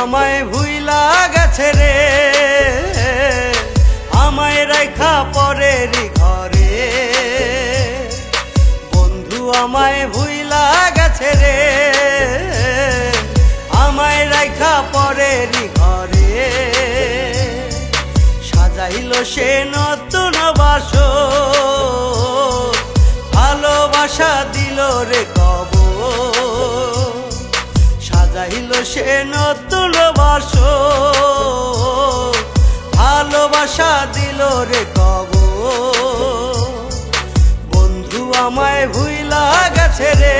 আমায় ভুইলা গেছে রে। আমায় রেখা পরের ঘরে। বন্ধু আমায় ভুইলা গেছে রে। সে নতুন বাস ভালোবাসা দিল রে কব বন্ধু আমায় ভুইলা গেছে রে।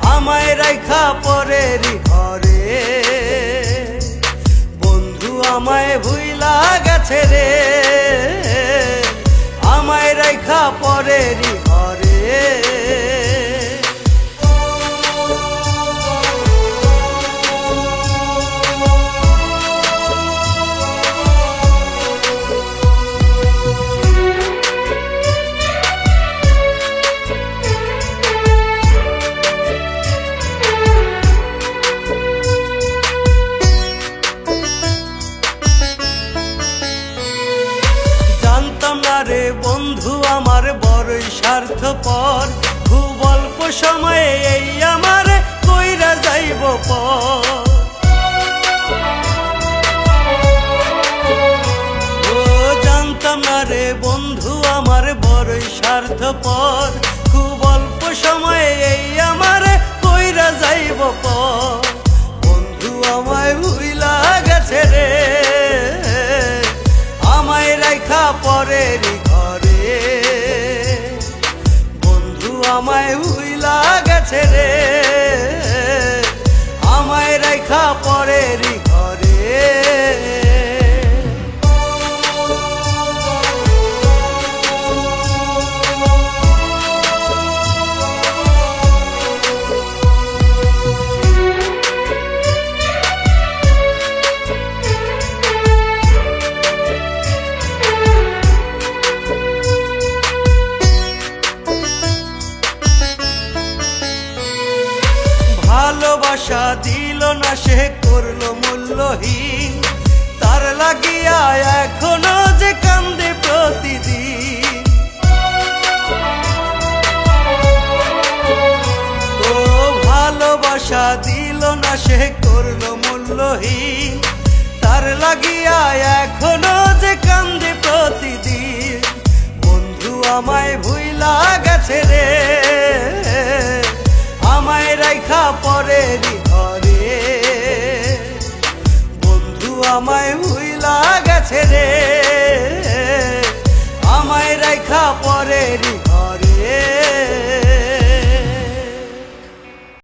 আমায় রাইখা পরের ঘরে। বন্ধু আমায় ভুইলা গেছে রে। বন্ধু, আমার বড়ই স্বার্থপর। খুব অল্প সময়ে এই আমার কইরা যাইব পর। জানতাম না রে বন্ধু, আমার বড়ই স্বার্থপর। খুব গেছে দিল না সে করল মূল্যহীন। তার লাগিয়া এখনও যে কান্দে প্রতিদিন। ও ভালোবাসা দিল না সে করল মূল্যহীন। তার লাগিয়া এখনও যে কান্দে প্রতিদিন। বন্ধু আমায় ভুইলা গেছে রে আমায় ভুইলা গেছে রে।